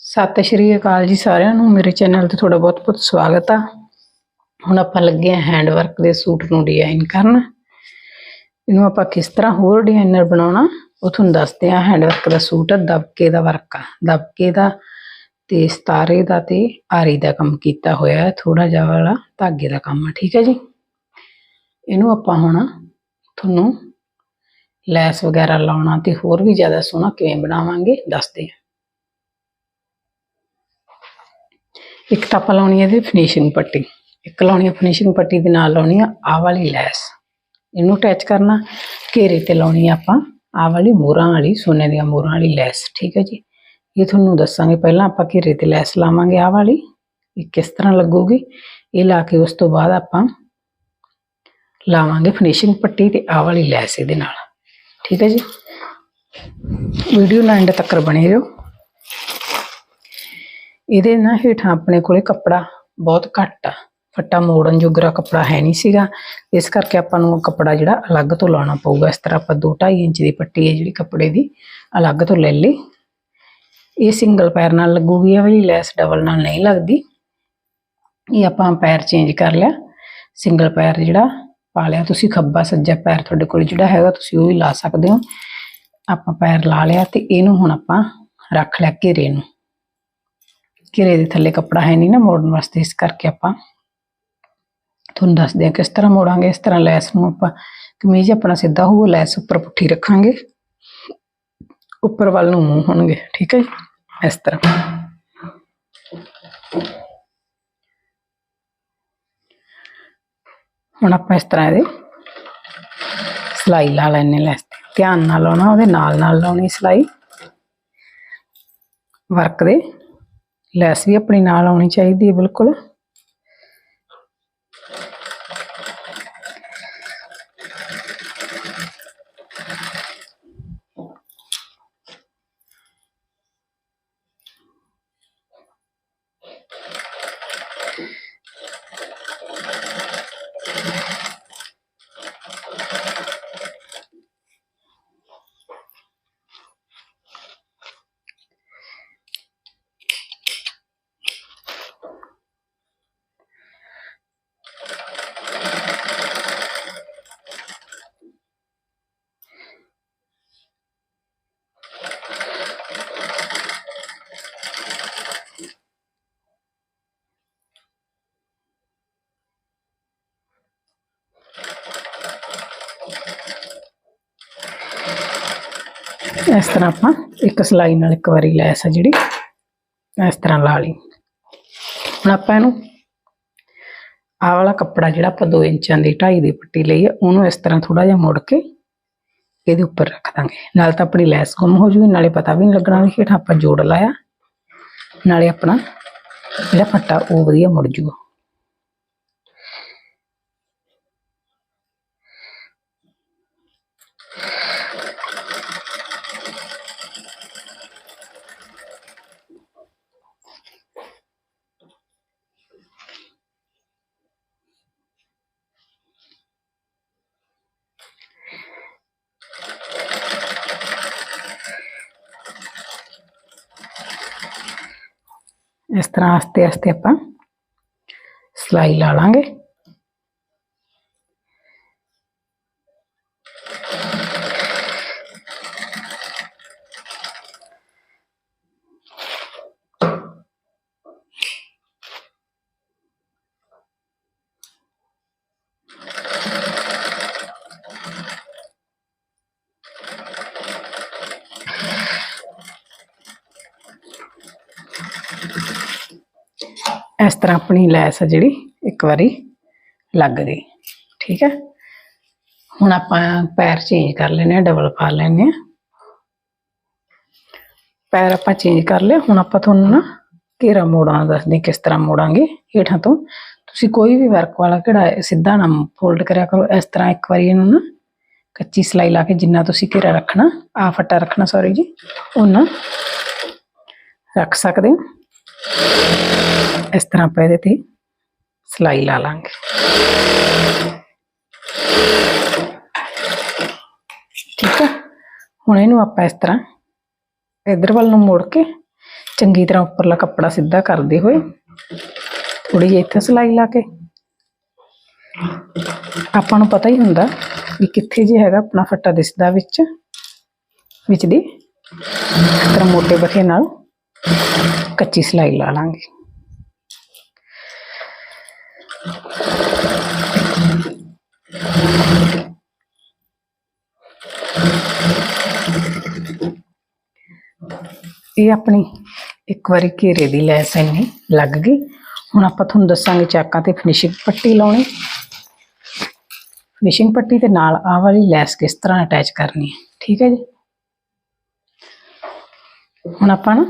ਸਤਿ ਸ਼੍ਰੀ ਅਕਾਲ ਜੀ ਸਾਰਿਆਂ ਨੂੰ। ਮੇਰੇ ਚੈਨਲ ਤੇ ਤੁਹਾਡਾ ਬਹੁਤ-ਬਹੁਤ ਸਵਾਗਤ ਆ। ਹੁਣ ਆਪਾਂ ਲੱਗੇ ਆ ਹੈਂਡ ਵਰਕ ਦੇ ਸੂਟ ਨੂੰ ਡਿਜ਼ਾਈਨ ਕਰਨ। ਇਹਨੂੰ ਆਪਾਂ ਕਿਸ ਤਰ੍ਹਾਂ ਹੋਰ ਡਿਜ਼ਾਈਨਰ ਬਣਾਉਣਾ, ਉਹ ਤੁਹਾਨੂੰ ਦੱਸਦੇ ਆ। ਹੈਂਡ ਵਰਕ ਦਾ ਸੂਟ ਆ, ਦਬਕੇ ਦਾ ਵਰਕ ਆ। ਦਬਕੇ ਦਾ ਤੇ ਸਤਾਰੇ ਦਾ ਤੇ ਆਰੀ ਦਾ ਕੰਮ ਕੀਤਾ ਹੋਇਆ ਹੈ। ਥੋੜਾ ਜਿਹਾ ਵਾਲਾ ਧਾਗੇ ਦਾ ਕੰਮ ਆ, ਠੀਕ ਹੈ ਜੀ? ਇਹਨੂੰ ਆਪਾਂ ਹੁਣ ਤੁਹਾਨੂੰ ਲੈਸ ਵਗੈਰਾ ਲਾਉਣਾ ਤੇ ਹੋਰ ਵੀ ਜ਼ਿਆਦਾ ਸੋਹਣਾ ਕਿਵੇਂ ਬਣਾਵਾਂਗੇ, ਦੱਸਦੇ ਆ। ਇੱਕ ਤਾਂ ਆਪਾਂ ਲਾਉਣੀ ਹੈ ਇਹਦੀ ਫਿਨਿਸ਼ਿੰਗ ਪੱਟੀ, ਇੱਕ ਲਾਉਣੀ ਹੈ ਫਿਨਿਸ਼ਿੰਗ ਪੱਟੀ ਦੇ ਨਾਲ ਲਾਉਣੀ ਆ ਆਹ ਵਾਲੀ ਲੈਸ। ਇਹਨੂੰ ਅਟੈਚ ਕਰਨਾ, ਘੇਰੇ ਤੇ ਲਾਉਣੀ ਹੈ ਆਪਾਂ ਆਹ ਵਾਲੀ ਮੋਹਰਾਂ ਵਾਲੀ, ਸੋਨੇ ਦੀਆਂ ਮੋਹਰਾਂ ਵਾਲੀ ਲੈਸ, ਠੀਕ ਹੈ ਜੀ? ਇਹ ਤੁਹਾਨੂੰ ਦੱਸਾਂਗੇ ਪਹਿਲਾਂ ਆਪਾਂ ਘੇਰੇ ਤੇ ਲੈਸ ਲਾਵਾਂਗੇ ਆਹ ਵਾਲੀ, ਇਹ ਕਿਸ ਤਰ੍ਹਾਂ ਲੱਗੂਗੀ? ਇਹ ਲਾ ਕੇ ਉਸ ਤੋਂ ਬਾਅਦ ਆਪਾਂ ਲਾਵਾਂਗੇ ਫਿਨਿਸ਼ਿੰਗ ਪੱਟੀ ਤੇ ਆਹ ਵਾਲੀ ਲੈਸ ਇਹਦੇ ਨਾਲ, ਠੀਕ ਹੈ ਜੀ? ਵੀਡੀਓ ਨਾਲ ਐਂਡ ਤੱਕ ਬਣੇ ਰਹੋ। ਇਹਦੇ ਨਾ ਹੇਠਾਂ ਆਪਣੇ ਕੋਲੇ ਕੱਪੜਾ ਬਹੁਤ ਘੱਟ ਆ। ਫੱਟਾ ਮੋੜਨ ਜੋਗਰਾ ਕੱਪੜਾ ਹੈ ਨਹੀਂ ਸੀਗਾ। ਇਸ ਕਰਕੇ ਆਪਾਂ ਨੂੰ ਕੱਪੜਾ ਜਿਹੜਾ ਅਲੱਗ ਤੋਂ ਲਾਉਣਾ ਪਊਗਾ। ਇਸ ਤਰ੍ਹਾਂ ਆਪਾਂ 2.5 ਇੰਚ ਦੀ ਪੱਟੀ ਹੈ ਜਿਹੜੀ ਕੱਪੜੇ ਦੀ, ਅਲੱਗ ਤੋਂ ਲੈ ਲਈ। ਇਹ ਸਿੰਗਲ ਪੈਰ ਨਾਲ ਲੱਗੂਗੀ, ਇਹ ਵਾਲੀ ਲੈਸ ਡਬਲ ਨਾਲ ਨਹੀਂ ਲੱਗਦੀ। ਇਹ ਆਪਾਂ ਪੈਰ ਚੇਂਜ ਕਰ ਲਿਆ। ਸਿੰਗਲ ਪੈਰ ਜਿਹੜਾ ਪਾ ਲਿਆ। ਤੁਸੀਂ ਖੱਬਾ ਸੱਜਾ ਪੈਰ ਤੁਹਾਡੇ ਕੋਲ ਜਿਹੜਾ ਹੈਗਾ, ਤੁਸੀਂ ਉਹ ਵੀ ਲਾ ਸਕਦੇ ਹੋ। ਆਪਾਂ ਪੈਰ ਲਾ ਲਿਆ ਤੇ ਇਹਨੂੰ ਹੁਣ ਆਪਾਂ ਰੱਖ ਲਿਆ ਘੇਰੇ ਨੂੰ। ਘੇਰੇ ਦੇ ਥੱਲੇ ਕੱਪੜਾ ਹੈ ਨਹੀਂ ਨਾ ਮੋੜਨ ਵਾਸਤੇ, ਇਸ ਕਰਕੇ ਆਪਾਂ ਤੁਹਾਨੂੰ ਦੱਸਦੇ ਹਾਂ ਕਿਸ ਤਰ੍ਹਾਂ ਮੋੜਾਂਗੇ, ਇਸ ਤਰ੍ਹਾਂ ਲੈਸ ਨੂੰ ਆਪਾਂ ਕਮੀਜ਼ ਆਪਣਾ ਸਿੱਧਾ ਹੋਊ ਲੈਸ ਉੱਪਰ ਪੁੱਠੀ ਰੱਖਾਂਗੇ। ਉੱਪਰ ਵੱਲ ਨੂੰ ਮੂੰਹ ਹੋਣਗੇ, ਠੀਕ ਹੈ ਜੀ? ਇਸ ਤਰ੍ਹਾਂ। ਹੁਣ ਆਪਾਂ ਇਸ ਤਰ੍ਹਾਂ ਇਹਦੇ ਸਲਾਈ ਲਾ ਲੈਣੇ ਲੈਸ ਤੇ। ਧਿਆਨ ਨਾਲ ਲਾਉਣਾ, ਉਹਦੇ ਨਾਲ ਨਾਲ ਲਾਉਣੀ ਸਲਾਈ। ਵਰਕ ਦੇ। ਲੈਸ ਵੀ ਆਪਣੀ ਨਾਲ ਆਉਣੀ ਚਾਹੀਦੀ ਹੈ ਬਿਲਕੁਲ। ਇਸ ਤਰ੍ਹਾਂ ਆਪਾਂ ਇੱਕ ਸਲਾਈ ਨਾਲ ਇੱਕ ਵਾਰੀ ਲੈਸ ਆ ਜਿਹੜੀ, ਇਸ ਤਰ੍ਹਾਂ ਲਾ ਲਈ। ਹੁਣ ਆਪਾਂ ਇਹਨੂੰ ਆਹ ਵਾਲਾ ਕੱਪੜਾ ਜਿਹੜਾ ਆਪਾਂ 2 ਇੰਚਾਂ ਦੀ ਢਾਈ ਦੀ ਪੱਟੀ ਲਈ ਹੈ ਉਹਨੂੰ ਇਸ ਤਰ੍ਹਾਂ ਥੋੜਾ ਜਿਹਾ ਮੋੜ ਕੇ ਇਹਦੇ ਉੱਪਰ ਰੱਖ ਦਾਂਗੇ। ਨਾਲ ਤਾਂ ਆਪਣੀ ਲੈਸ ਗੁੰਮ ਹੋ ਜੂਗੀ, ਨਾਲੇ ਪਤਾ ਵੀ ਨਹੀਂ ਲੱਗਣਾ ਵੀ ਹੇਠਾਂ ਆਪਾਂ ਜੋੜ ਲਾਇਆ। ਨਾਲੇ ਆਪਣਾ ਜਿਹੜਾ ਫੱਟਾ ਉਹ ਵਧੀਆ ਮੁੜ ਜੂਗਾ ਇਸ ਤਰ੍ਹਾਂ ਆਸਤੇ ਆਸਤੇ ਆਪਾਂ ਸਲਾਈ ਲਾ ਲਾਂਗੇ ਇਸ ਤਰ੍ਹਾਂ ਆਪਣੀ ਲੈਸ ਆ ਜਿਹੜੀ, ਇੱਕ ਵਾਰੀ ਲੱਗ ਗਈ। ਠੀਕ ਹੈ? ਹੁਣ ਆਪਾਂ ਪੈਰ ਚੇਂਜ ਕਰ ਲੈਨੇ ਆ ਡਬਲ ਪਾ ਲੈਨੇ ਆ ਪੈਰ ਆਪਾਂ ਚੇਂਜ ਕਰ ਲਿਆ। ਹੁਣ ਆਪਾਂ ਤੁਹਾਨੂੰ ਨਾ ਘੇਰਾ ਮੋੜਾਂ ਦੱਸਦੇ ਕਿਸ ਤਰ੍ਹਾਂ ਮੋੜਾਂਗੇ ਹੇਠਾਂ ਤੋਂ। ਤੁਸੀਂ ਕੋਈ ਵੀ ਵਰਕ ਵਾਲਾ ਕਿਹੜਾ ਸਿੱਧਾ ਨਾ ਫੋਲਡ ਕਰਿਆ ਕਰੋ। ਇਸ ਤਰ੍ਹਾਂ ਇੱਕ ਵਾਰੀ ਇਹਨੂੰ ਨਾ ਕੱਚੀ ਸਲਾਈ ਲਾ ਕੇ ਜਿੰਨਾ ਤੁਸੀਂ ਘੇਰਾ ਰੱਖਣਾ ਆ ਫੱਟਾ ਰੱਖਣਾ ਸੌਰੀ ਜੀ ਉਹਨਾਂ ਰੱਖ ਸਕਦੇ ਹੋ। ਇਸ ਤਰ੍ਹਾਂ ਆਪਾਂ ਇਹਦੇ ਤੇ ਸਲਾਈ ਲਾ ਲਾਂਗੇ। ਠੀਕ ਹੈ ਹੁਣ ਇਹਨੂੰ ਆਪਾਂ ਇਸ ਤਰ੍ਹਾਂ ਇਧਰ ਵੱਲ ਨੂੰ ਮੋੜ ਕੇ ਚੰਗੀ ਤਰ੍ਹਾਂ ਉੱਪਰਲਾ ਕੱਪੜਾ ਸਿੱਧਾ ਕਰਦੇ ਹੋਏ ਥੋੜੀ ਜਿਹੀ ਇੱਥੇ ਸਿਲਾਈ ਲਾ ਕੇ। ਆਪਾਂ ਨੂੰ ਪਤਾ ਹੀ ਹੁੰਦਾ ਵੀ ਕਿੱਥੇ ਜੇ ਹੈਗਾ ਆਪਣਾ ਫੱਟਾ ਦਿਸਦਾ ਵਿੱਚ ਵਿੱਚ ਦੀ। ਤਰ੍ਹਾਂ ਮੋਟੇ ਬਠੇ ਨਾਲ ਕੱਚੀ ਸਿਲਾਈ ਲਾ ਲਾਂਗੇ ਇਹ ਆਪਣੀ ਇੱਕ ਵਾਰੀ ਘੇਰੇ ਦੀ ਲੈਸ ਇੰਨੀ ਲੱਗ ਗਈ ਹੁਣ ਆਪਾਂ ਤੁਹਾਨੂੰ ਦੱਸਾਂਗੇ ਚਾਕਾਂ ਤੇ ਫਿਨਿਸ਼ਿੰਗ ਪੱਟੀ ਲਾਉਣੀ ਫਿਨਿਸ਼ਿੰਗ ਪੱਟੀ ਤੇ ਨਾਲ ਆਹ ਵਾਲੀ ਲੈਸ ਕਿਸ ਤਰ੍ਹਾਂ ਅਟੈਚ ਕਰਨੀ ਹੈ ਠੀਕ ਹੈ ਜੀ ਹੁਣ ਆਪਾਂ ਨਾ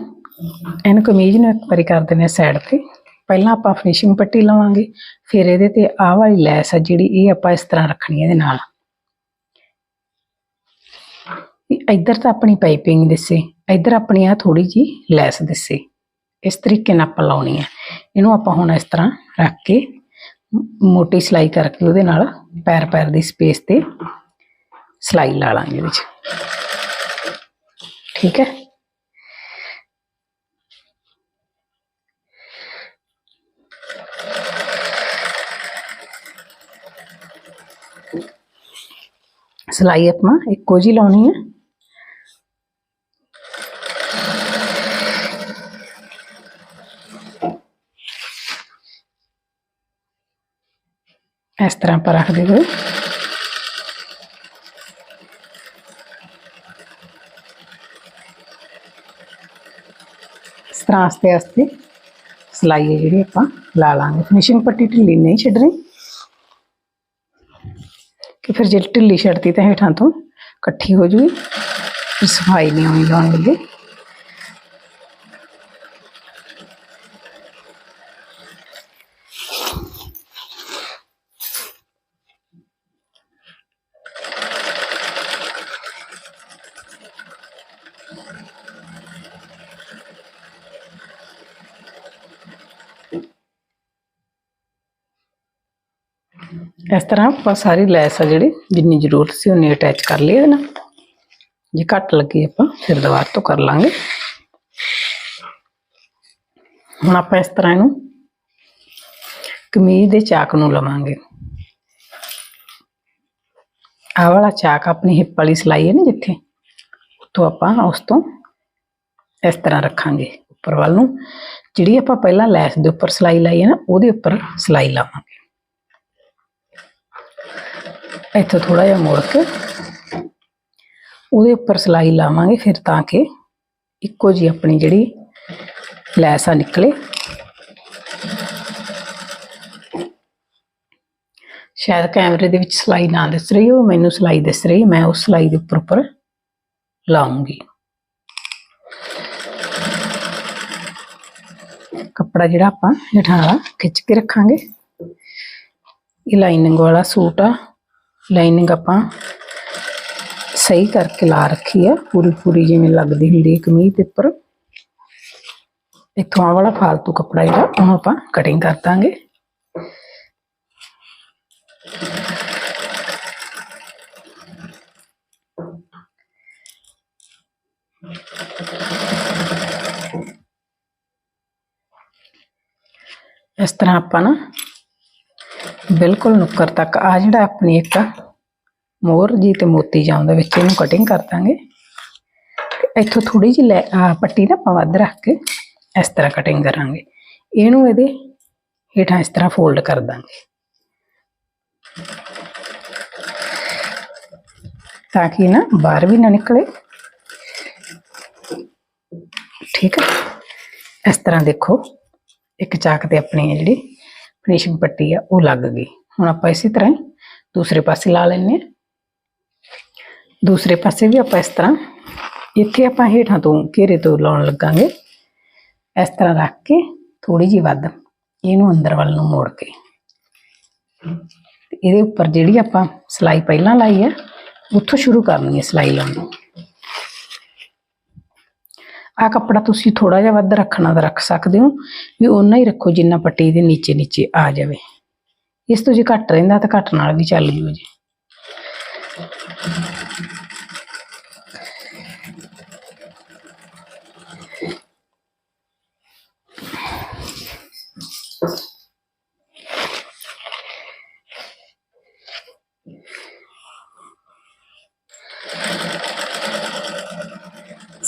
ਇਹਨੂੰ ਕਮੀਜ਼ ਨੂੰ ਇੱਕ ਵਾਰੀ ਕਰ ਦਿੰਦੇ ਹਾਂ ਸਾਈਡ ਤੇ। ਪਹਿਲਾਂ ਆਪਾਂ ਫਿਨਿਸ਼ਿੰਗ ਪੱਟੀ ਲਵਾਂਗੇ, ਫਿਰ ਇਹਦੇ ਤੇ ਆਹ ਵਾਲੀ ਲੈਸ ਆ ਜਿਹੜੀ ਇਹ ਆਪਾਂ ਇਸ ਤਰ੍ਹਾਂ ਰੱਖਣੀ ਇਹਦੇ ਨਾਲ। ਇੱਧਰ ਤਾਂ ਆਪਣੀ ਪਾਈਪਿੰਗ ਦਿਸੇ, ਇੱਧਰ ਆਪਣੀ ਆ ਥੋੜੀ ਜੀ ਲੈਸ ਦਿਸੇ। ਇਸ ਤਰੀਕੇ ਨਾਲ ਆਪਾਂ ਲਾਉਣੀ ਹੈ ਇਹਨੂੰ ਆਪਾਂ ਹੁਣ ਇਸ ਤਰ੍ਹਾਂ ਰੱਖ ਕੇ ਮੋਟੀ ਸਿਲਾਈ ਕਰਕੇ ਉਹਦੇ ਨਾਲ ਪੈਰ ਪੈਰ ਦੀ ਸਪੇਸ ਤੇ ਸਿਲਾਈ ਲਾ ਲਾਂਗੇ ਵਿੱਚ। ਠੀਕ ਹੈ? ਸਿਲਾਈ ਆਪਾਂ ਇੱਕੋ ਜੀ ਲਾਉਣੀ ਹੈ। ਇਸ ਤਰ੍ਹਾਂ ਆਪਾਂ ਰੱਖਦੇ ਹੋਏ ਇਸ ਤਰ੍ਹਾਂ ਆਸਤੇ ਆਸਤੇ ਸਿਲਾਈ ਹੈ ਜਿਹੜੀ ਆਪਾਂ ਲਾ ਲਾਂਗੇ। ਫਿਨਿਸ਼ਿੰਗ ਪੱਟੀ ਢਿੱਲੀ ਨਹੀਂ ਛੱਡਣੀ। ਫਿਰ ਜੇ ਢਿੱਲੀ ਛੱਡਤੀ ਤਾਂ ਹੇਠਾਂ ਤੋਂ ਇਕੱਠੀ ਹੋ ਜੂਗੀ। ਫਿਰ ਸਫ਼ਾਈ ਨਹੀਂ ਹੋਣੀ ਲਾਉਣ ਵੇਲੇ ਇਸ ਤਰ੍ਹਾਂ ਆਪਾਂ ਸਾਰੀ ਲੈਸ ਆ ਜਿਹੜੀ, ਜਿੰਨੀ ਜ਼ਰੂਰਤ ਸੀ ਉਨੀ ਅਟੈਚ ਕਰ ਲਈ ਇਹਦੇ ਨਾਲ। ਜੇ ਘੱਟ ਲੱਗੀ ਆਪਾਂ ਫਿਰ ਦੁਬਾਰਾ ਤੋਂ ਕਰ ਲਾਂਗੇ। ਹੁਣ ਆਪਾਂ ਇਸ ਤਰ੍ਹਾਂ ਇਹਨੂੰ ਕਮੀਜ਼ ਦੇ ਚਾਕ ਨੂੰ ਲਵਾਂਗੇ। ਆਹ ਵਾਲਾ ਚਾਕ ਆਪਣੀ ਹਿੱਪ ਵਾਲੀ ਸਿਲਾਈ ਹੈ ਨਾ ਜਿੱਥੇ ਉੱਥੋਂ ਆਪਾਂ ਉਸ ਤੋਂ ਇਸ ਤਰ੍ਹਾਂ ਰੱਖਾਂਗੇ। ਉੱਪਰ ਵੱਲ ਨੂੰ, ਜਿਹੜੀ ਆਪਾਂ ਪਹਿਲਾਂ ਲੈਸ ਦੇ ਉੱਪਰ ਸਿਲਾਈ ਲਾਈ ਹੈ ਨਾ, ਉਹਦੇ ਉੱਪਰ ਸਿਲਾਈ ਲਾਵਾਂਗੇ। ਇੱਥੋਂ ਥੋੜਾ ਜਿਹਾ ਮੋੜ ਕੇ ਉਹਦੇ ਉੱਪਰ ਸਿਲਾਈ ਲਾਵਾਂਗੇ ਫਿਰ ਤਾਂ ਕਿ ਇੱਕੋ ਜੀ ਆਪਣੀ ਜਿਹੜੀ ਲੈਸ ਆ ਨਿਕਲੇ। ਸ਼ਾਇਦ ਕੈਮਰੇ ਦੇ ਵਿੱਚ ਸਿਲਾਈ ਨਾ ਦਿਸ ਰਹੀ ਹੋ ਮੈਨੂੰ ਸਿਲਾਈ ਦਿਸ ਰਹੀ, ਮੈਂ ਉਸ ਸਿਲਾਈ ਦੇ ਉੱਪਰ ਉੱਪਰ ਲਾਉਂਗੀ। ਕੱਪੜਾ ਜਿਹੜਾ ਆਪਾਂ ਹੇਠਾਂ ਖਿੱਚ ਕੇ ਰੱਖਾਂਗੇ। ਇਹ ਲਾਈਨਿੰਗ ਵਾਲਾ ਸੂਟ ਆ। ਲਾਈਨਿੰਗ ਆਪਾਂ ਸਹੀ ਕਰਕੇ ਲਾ ਰੱਖੀ ਆ। ਪੂਰੀ ਪੂਰੀ ਜਿਵੇਂ ਲੱਗਦੀ ਹੁੰਦੀ ਹੈ ਕਮੀਜ਼ ਦੇ ਉੱਪਰ ਇੱਥੋਂ ਆਹ ਵਾਲਾ ਫਾਲਤੂ ਕੱਪੜਾ ਜਿਹੜਾ, ਉਹਨੂੰ ਆਪਾਂ ਕਟਿੰਗ ਕਰ ਦਾਂਗੇ। ਇਸ ਤਰ੍ਹਾਂ ਆਪਾਂ ਨਾ ਬਿਲਕੁਲ ਨੁੱਕਰ ਤੱਕ ਆ ਜਿਹੜਾ ਆਪਣੀ ਇੱਕ ਮੋਰ ਜੀ ਤੇ ਮੋਤੀ ਜਾਉਂਦਾ ਵਿੱਚ ਇਹਨੂੰ ਕਟਿੰਗ ਕਰ ਦਾਂਗੇ। ਇੱਥੋਂ ਥੋੜੀ ਜਿਹੀ ਲੈ ਪੱਟੀ ਨਾ ਆਪਾਂ ਵੱਧ ਰੱਖ ਕੇ ਇਸ ਤਰ੍ਹਾਂ ਕਟਿੰਗ ਕਰਾਂਗੇ। ਇਹਨੂੰ ਇਹਦੇ ਹੇਠਾਂ ਇਸ ਤਰ੍ਹਾਂ ਫੋਲਡ ਕਰ ਦਾਂਗੇ। ਤਾਂ ਕਿ ਨਾ ਬਾਹਰ ਵੀ ਨਾ ਨਿਕਲੇ। ਠੀਕ ਹੈ। ਇਸ ਤਰ੍ਹਾਂ ਦੇਖੋ, ਇੱਕ ਚਾਕ ਤੇ ਆਪਣੀ ਜਿਹੜੀ ਫਿਨਿਸ਼ਿੰਗ ਪੱਟੀ ਆ, ਉਹ ਲੱਗ ਗਈ। ਹੁਣ ਆਪਾਂ ਇਸੇ ਤਰ੍ਹਾਂ ਹੀ ਦੂਸਰੇ ਪਾਸੇ ਲਾ ਲੈਣੇ ਆ ਦੂਸਰੇ ਪਾਸੇ ਵੀ ਆਪਾਂ ਇਸ ਤਰ੍ਹਾਂ ਇੱਥੇ ਆਪਾਂ ਹੇਠਾਂ ਤੋਂ ਘੇਰੇ ਤੋਂ ਲਾਉਣ ਲੱਗਾਂਗੇ। ਇਸ ਤਰ੍ਹਾਂ ਰੱਖ ਕੇ ਥੋੜੀ ਜਿਹੀ ਵੱਧ ਇਹਨੂੰ ਅੰਦਰ ਵੱਲ ਨੂੰ ਮੋੜ ਕੇ। ਇਹਦੇ ਉੱਪਰ ਜਿਹੜੀ ਆਪਾਂ ਸਿਲਾਈ ਪਹਿਲਾਂ ਲਾਈ ਹੈ ਉੱਥੋਂ ਸ਼ੁਰੂ ਕਰਨੀ ਹੈ ਸਿਲਾਈ ਲਾਉਣੀ ਆ ਕੱਪੜਾ ਤੁਸੀਂ ਥੋੜਾ ਜਿਹਾ ਵੱਧ ਰੱਖਣਾ ਤਾਂ ਰੱਖ ਸਕਦੇ ਹੋ, ਵੀ ਓਨਾ ਹੀ ਰੱਖੋ ਜਿੰਨਾ ਪੱਟੀ ਦੇ ਨੀਚੇ ਨੀਚੇ ਆ ਜਾਵੇ। ਇਸ ਤੋਂ ਜੇ ਘੱਟ ਰਹਿੰਦਾ ਤਾਂ ਘੱਟ ਨਾਲ ਵੀ ਚੱਲ ਜੂ ਜੀ।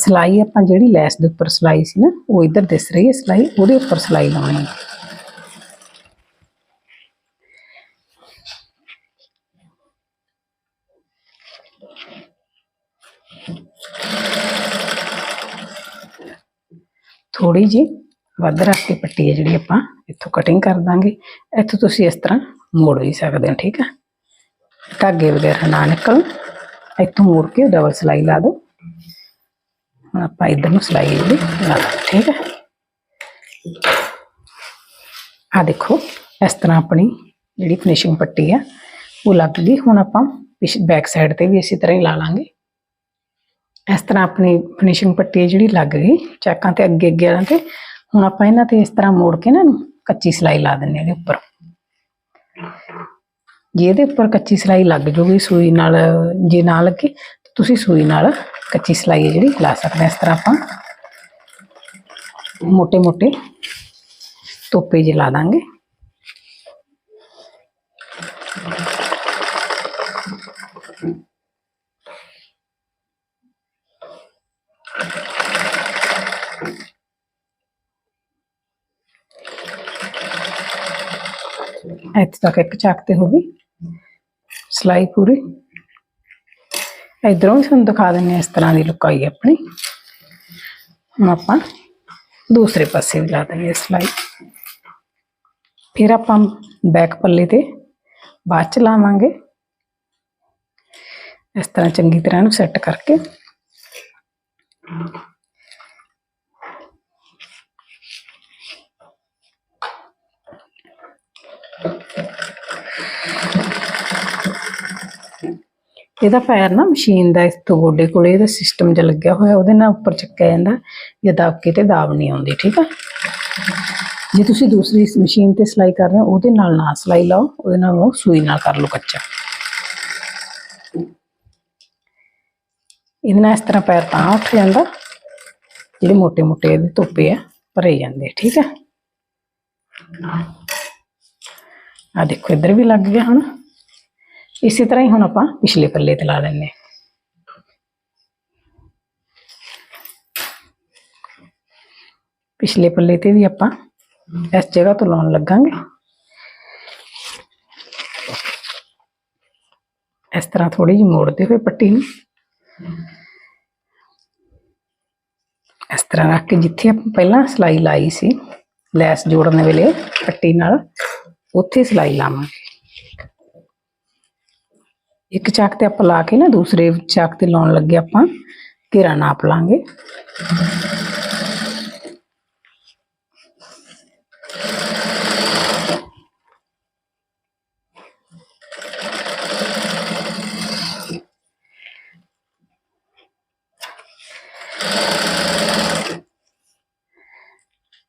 ਸਲਾਈ ਆਪਾਂ ਜਿਹੜੀ ਲੈਸ ਦੇ ਉੱਪਰ ਸਲਾਈ ਸੀ ਨਾ, ਉਹ ਇੱਧਰ ਦਿਸ ਰਹੀ ਹੈ ਸਲਾਈ, ਉਹਦੇ ਉੱਪਰ ਸਲਾਈ ਲਾਉਣੀ ਹੈ। ਥੋੜੀ ਜੀ ਵੱਧ ਰੱਖ ਕੇ ਪੱਟੀ ਹੈ ਜਿਹੜੀ ਆਪਾਂ ਇੱਥੋਂ ਕਟਿੰਗ ਕਰ ਦਾਂਗੇ। ਇੱਥੋਂ ਤੁਸੀਂ ਇਸ ਤਰ੍ਹਾਂ ਮੋੜ ਵੀ ਸਕਦੇ ਹੋ, ਠੀਕ ਹੈ। ਧਾਗੇ ਵਗੈਰਾ ਨਾ ਨਿਕਲਣ। ਇੱਥੋਂ ਮੋੜ ਕੇ ਡਬਲ ਸਲਾਈ ਲਾ ਦਿਓ। ਹੁਣ ਆਪਾਂ ਇਧਰ ਨੂੰ ਸਲਾਈ ਜਿਹੜੀ ਠੀਕ ਹੈ? ਆ ਦੇਖੋ, ਇਸ ਤਰ੍ਹਾਂ ਆਪਣੀ ਜਿਹੜੀ ਫਿਨਿਸ਼ਿੰਗ ਪੱਟੀ ਆ, ਉਹ ਲੱਗ ਗਈ। ਹੁਣ ਆਪਾਂ ਪਿਛ ਬੈਕ ਸਾਈਡ ਤੇ ਵੀ ਇਸੇ ਤਰ੍ਹਾਂ ਹੀ ਲਾ ਲਾਂਗੇ। ਇਸ ਤਰ੍ਹਾਂ ਆਪਣੀ ਫਿਨਿਸ਼ਿੰਗ ਪੱਟੀ ਜਿਹੜੀ ਲੱਗ ਗਈ, ਚਾਕਾਂ ਤੇ ਅੱਗੇ ਅੱਗੇ ਵਾਲਾਂ ਤੇ। ਹੁਣ ਆਪਾਂ ਇਹਨਾਂ ਤੇ ਇਸ ਤਰ੍ਹਾਂ ਮੋੜ ਕੇ ਨਾ ਕੱਚੀ ਸਲਾਈ ਲਾ ਦਿੰਨੇ ਇਹਦੇ ਉੱਪਰ। ਜੇ ਇਹਦੇ ਉੱਪਰ ਕੱਚੀ ਸਲਾਈ ਲੱਗ ਜੂਗੀ ਸੂਈ ਨਾਲ, ਜੇ ਨਾ ਲੱਗੇ ਤੁਸੀਂ ਸੂਈ ਨਾਲ कच्ची सिलाई है जी ला सकते इस तरह आप मोटे मोटे धोपे ज ला देंगे। इत तक एक झाकते होगी। सिलाई पूरी। ਇਧਰੋਂ ਵੀ ਤੁਹਾਨੂੰ ਦਿਖਾ ਦਿੰਨੇ ਹਾਂ ਇਸ ਤਰ੍ਹਾਂ ਦੀ ਲੁਕਾਈ ਆਪਣੀ। ਹੁਣ ਆਪਾਂ ਦੂਸਰੇ ਪਾਸੇ ਵੀ ਲਾ ਦਿੰਦੇ ਸਲਾਈ ਫਿਰ ਆਪਾਂ ਬੈਕ ਪੱਲੇ ਤੇ ਬਾਅਦ ਚ ਲਾਵਾਂਗੇ। ਇਸ ਤਰ੍ਹਾਂ ਚੰਗੀ ਤਰ੍ਹਾਂ ਨੂੰ ਸੈੱਟ ਕਰਕੇ। ਇਹਦਾ ਪੈਰ ਨਾ ਮਸ਼ੀਨ ਦਾ ਇੱਥੋਂ ਗੋਡੇ ਕੋਲੇ ਇਹਦਾ ਸਿਸਟਮ ਜਿਹਾ ਲੱਗਿਆ ਹੋਇਆ, ਉਹਦੇ ਨਾਲ ਉੱਪਰ ਚੱਕਿਆ ਜਾਂਦਾ, ਜੇ ਦਾਬ ਕੇ ਤੇ ਦਾਬ ਨਹੀਂ ਆਉਂਦੀ, ਠੀਕ ਆ? ਜੇ ਤੁਸੀਂ ਦੂਸਰੀ ਇਸ ਮਸ਼ੀਨ ਤੇ ਸਿਲਾਈ ਕਰ ਰਹੇ ਹੋ, ਉਹਦੇ ਨਾਲ ਨਾ ਸਿਲਾਈ ਲਾਓ, ਉਹਦੇ ਨਾਲ ਉਹ ਸੂਈ ਨਾਲ ਕਰ ਲਓ ਕੱਚਾ। ਇਹਦੇ ਨਾਲ ਇਸ ਤਰ੍ਹਾਂ ਪੈਰ ਤਾਂ ਉੱਠ ਜਾਂਦਾ, ਜਿਹੜੇ ਮੋٹے-ਮੋٹے ਇਹਦੇ ਧੋਪੇ ਆ, ਭਰੇ ਜਾਂਦੇ ਠੀਕ ਹੈ ਆ ਦੇਖੋ, ਇੱਧਰ ਵੀ ਲੱਗ ਗਿਆ ਹੁਣ ਇਸੇ ਤਰ੍ਹਾਂ ਹੀ ਹੁਣ ਆਪਾਂ ਪਿਛਲੇ ਪੱਲੇ ਤੇ ਲਾ ਲੈਣੇ ਪਿਛਲੇ ਪੱਲੇ ਤੇ ਵੀ ਆਪਾਂ ਇਸ ਜਗ੍ਹਾ ਤੋਂ ਲਾਉਣ ਲੱਗਾਂਗੇ ਇਸ ਤਰ੍ਹਾਂ ਥੋੜੀ ਜਿਹੀ ਮੋੜਦੇ ਹੋਏ ਪੱਟੀ ਨੂੰ ਇਸ ਤਰ੍ਹਾਂ ਰੱਖ ਕੇ ਜਿੱਥੇ ਆਪਾਂ ਪਹਿਲਾਂ ਸਲਾਈ ਲਾਈ ਸੀ ਲੈਸ ਜੋੜਨ ਵੇਲੇ ਪੱਟੀ ਨਾਲ ਉੱਥੇ ਸਲਾਈ ਲਾਵਾਂਗੇ ਇੱਕ ਚੱਕ ਤੇ ਆਪਾਂ ਲਾ ਕੇ ਨਾ ਦੂਸਰੇ ਚੱਕ ਤੇ ਲਾਉਣ ਲੱਗੇ ਆਪਾਂ, ਘੇਰਾ ਨਾਪ ਲਾਂਗੇ।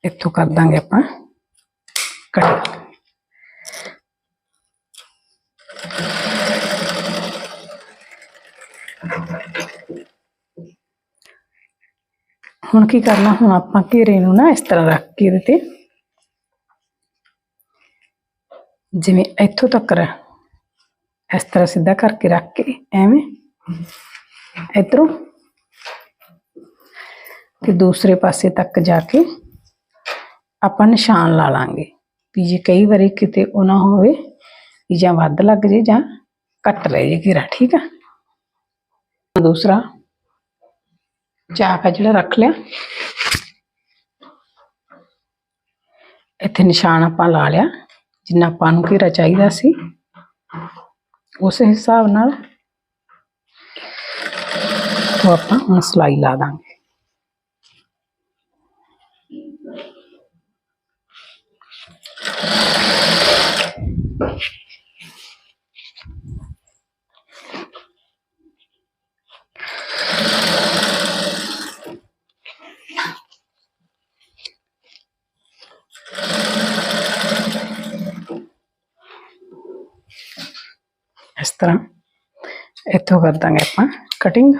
ਇੱਥੋਂ ਕਰ ਦਾਂਗੇ ਆਪਾਂ ਕਟਿੰਗ ਹੁਣ ਕੀ ਕਰਨਾ? ਹੁਣ ਆਪਾਂ ਘੇਰੇ ਨੂੰ ਨਾ ਇਸ ਤਰ੍ਹਾਂ ਰੱਖ ਕੇ ਇਹਦੇ ਤੇ। ਜਿਵੇਂ ਇੱਥੋਂ ਤੱਕ ਇਸ ਤਰ੍ਹਾਂ ਸਿੱਧਾ ਕਰਕੇ ਰੱਖ ਕੇ, ਐਵੇਂ। ਇਧਰੋਂ। ਤੇ ਦੂਸਰੇ ਪਾਸੇ ਤੱਕ ਜਾ ਕੇ ਆਪਾਂ ਨਿਸ਼ਾਨ ਲਾ ਲਾਂਗੇ ਵੀ ਜੇ ਕਈ ਵਾਰੀ ਕਿਤੇ ਉਹ ਨਾ ਹੋਵੇ ਵੀ ਜਾਂ ਵੱਧ ਲੱਗ ਜੇ ਜਾਂ ਘੱਟ ਰਹਿ ਜੇ ਘੇਰਾ, ਠੀਕ ਆ? ਦੂਸਰਾ। ਚਾਕ ਆ ਜਿਹੜਾ ਰੱਖ ਲਿਆ। ਇੱਥੇ ਨਿਸ਼ਾਨ ਆਪਾਂ ਲਾ ਲਿਆ। ਜਿੰਨਾ ਆਪਾਂ ਨੂੰ ਘੇਰਾ ਚਾਹੀਦਾ ਸੀ। ਉਸ ਹਿਸਾਬ ਨਾਲ ਉਹ ਆਪਾਂ ਹੁਣ ਸਲਾਈ ਲਾ ਦਾਂਗੇ। ਇਸ ਤਰ੍ਹਾਂ ਇੱਥੋਂ ਕਰ ਦਾਂਗੇ ਆਪਾਂ ਕਟਿੰਗ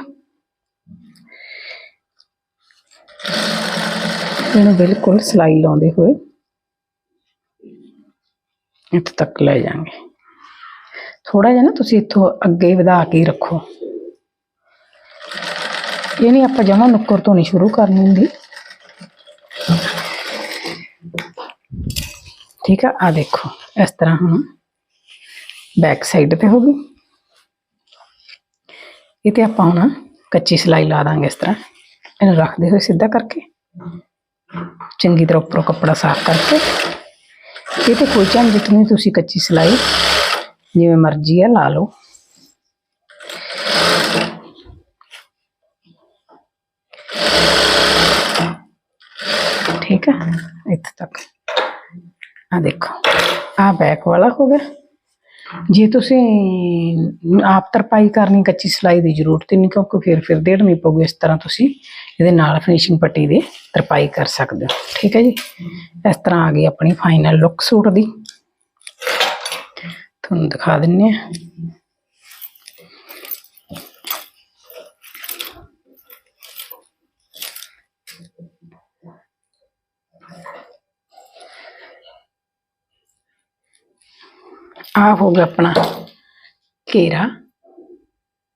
ਇਹਨੂੰ ਬਿਲਕੁਲ ਸਲਾਈ ਲਾਉਂਦੇ ਹੋਏ ਇੱਥੇ ਤੱਕ ਲੈ ਜਾਾਂਗੇ ਥੋੜਾ ਜਿਹਾ ਨਾ ਤੁਸੀਂ ਇੱਥੋਂ ਅੱਗੇ ਵਧਾ ਕੇ ਰੱਖੋ ਇਹ ਨਹੀਂ ਆਪਾਂ ਜਮਾ ਨੁੱਕਰ ਤੋਂ ਨਹੀਂ ਸ਼ੁਰੂ ਕਰਨੀ ਹੁੰਦੀ ਠੀਕ ਆ ਆ ਦੇਖੋ ਇਸ ਤਰ੍ਹਾਂ ਹੁਣ ਬੈਕ ਸਾਈਡ ਤੇ ਹੋ ਗਈ ਇਹ ਤੇ ਆਪਾਂ ਹੁਣ ਕੱਚੀ ਸਿਲਾਈ ਲਾ ਦਾਂਗੇ ਇਸ ਤਰ੍ਹਾਂ। ਇਹਨੂੰ ਰੱਖਦੇ ਹੋਏ ਸਿੱਧਾ ਕਰਕੇ, ਚੰਗੀ ਤਰ੍ਹਾਂ ਉੱਪਰੋਂ ਕੱਪੜਾ ਸਾਫ਼ ਕਰਕੇ। ਇਹ ਤੇ ਕੋਈ ਝੰਜਟ ਨਹੀਂ, ਤੁਸੀਂ ਕੱਚੀ ਸਿਲਾਈ ਜਿਵੇਂ ਮਰਜ਼ੀ ਹੈ ਲਾ ਲਓ। ਠੀਕ ਹੈ ਇੱਥੇ ਤੱਕ। ਆ ਦੇਖੋ ਆ ਬੈਕ ਵਾਲਾ ਹੋ ਗਿਆ। ਜੇ ਤੁਸੀਂ ਆਪ ਤਰਪਾਈ ਕਰਨੀ, ਕੱਚੀ ਸਿਲਾਈ ਦੀ ਜ਼ਰੂਰਤ ਹੀ ਨਹੀਂ, ਕਿਉਂਕਿ ਫਿਰ ਫਿਰ ਦੇੜਨੀ ਪਊਗੀ, ਇਸ ਤਰ੍ਹਾਂ ਤੁਸੀਂ ਇਹਦੇ ਨਾਲ ਫਿਨਿਸ਼ਿੰਗ ਪੱਟੀ ਦੇ ਤਰਪਾਈ ਕਰ ਸਕਦੇ ਹੋ। ਠੀਕ ਹੈ ਜੀ? ਇਸ ਤਰ੍ਹਾਂ ਆ ਗਈ ਆਪਣੀ ਫਾਈਨਲ ਲੁੱਕ ਸੂਟ ਦੀ। ਤੁਹਾਨੂੰ ਦਿਖਾ ਦਿੰਨੇ ਆ। ਆ ਹੋ ਗਿਆ ਆਪਣਾ ਘੇਰਾ।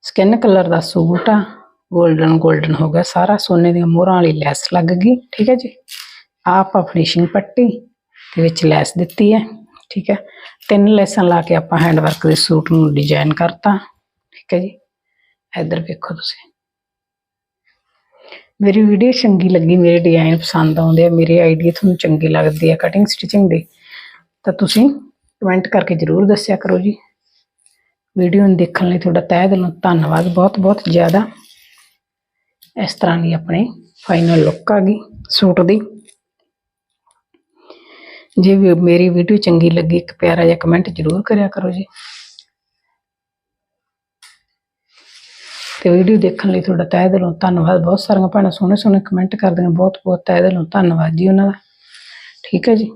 ਸਕਿਨ ਕਲਰ ਦਾ ਸੂਟ ਆ। 골ਡਨ 골ਡਨ ਹੋ ਗਿਆ। ਸਾਰਾ ਸੋਨੇ ਦੀਆਂ ਮੋਹਰਾਂ ਵਾਲੀ ਲੈਸ ਲੱਗ ਗਈ। ਠੀਕ ਹੈ ਜੀ? ਆ ਆਪਾਂ ਫਿਨਿਸ਼ਿੰਗ ਪੱਟੀ ਦੇ ਵਿੱਚ ਲੈਸ ਦਿੱਤੀ ਹੈ। ਠੀਕ ਹੈ? ਤਿੰਨ ਲੈਸਾਂ ਲਾ ਕੇ ਆਪਾਂ ਹੈਂਡ ਵਰਕ ਦੇ ਸੂਟ ਨੂੰ ਡਿਜ਼ਾਈਨ ਕਰਤਾ। ਠੀਕ ਹੈ ਜੀ? ਇੱਧਰ ਵੇਖੋ ਤੁਸੀਂ। ਮੇਰੀ ਵੀਡੀਓ ਚੰਗੀ ਲੱਗੀ, ਮੇਰੇ ਡਿਜ਼ਾਈਨ ਪਸੰਦ ਆਉਂਦੇ ਆ, ਮੇਰੇ ਆਈਡੀਆ ਤੁਹਾਨੂੰ ਚੰਗੇ ਲੱਗਦੇ ਆ ਕਟਿੰਗ ਸਟਿਚਿੰਗ ਦੇ, ਤਾਂ ਤੁਸੀਂ ਕਮੈਂਟ ਕਰਕੇ ਜਰੂਰ ਦੱਸਿਆ ਕਰੋ ਜੀ। ਵੀਡੀਓ ਨੂੰ ਦੇਖਣ ਲਈ ਤੁਹਾਡਾ ਤਹਿ ਦਿਲੋਂ ਧੰਨਵਾਦ ਬਹੁਤ ਬਹੁਤ ਜ਼ਿਆਦਾ। ਇਸ ਤਰ੍ਹਾਂ ਦੀ ਆਪਣੇ ਫਾਈਨਲ ਲੁੱਕ ਆ ਗਈ ਸੂਟ ਦੀ। ਜੇ ਵੀ ਮੇਰੀ ਵੀਡੀਓ ਚੰਗੀ ਲੱਗੀ, ਇੱਕ ਪਿਆਰਾ ਜਿਹਾ ਕਮੈਂਟ ਜਰੂਰ ਕਰਿਆ ਕਰੋ ਜੀ। ਤੇ ਵੀਡੀਓ ਦੇਖਣ ਲਈ ਤੁਹਾਡਾ ਤਹਿ ਦਿਲੋਂ ਧੰਨਵਾਦ। ਬਹੁਤ ਸਾਰੀਆਂ ਭੈਣਾਂ ਸੋਹਣੇ ਸੋਹਣੇ ਕਮੈਂਟ ਕਰਦੀਆਂ। ਬਹੁਤ ਬਹੁਤ ਤਹਿ ਦਿਲੋਂ ਧੰਨਵਾਦ ਜੀ ਉਹਨਾਂ ਦਾ। ਠੀਕ ਹੈ ਜੀ।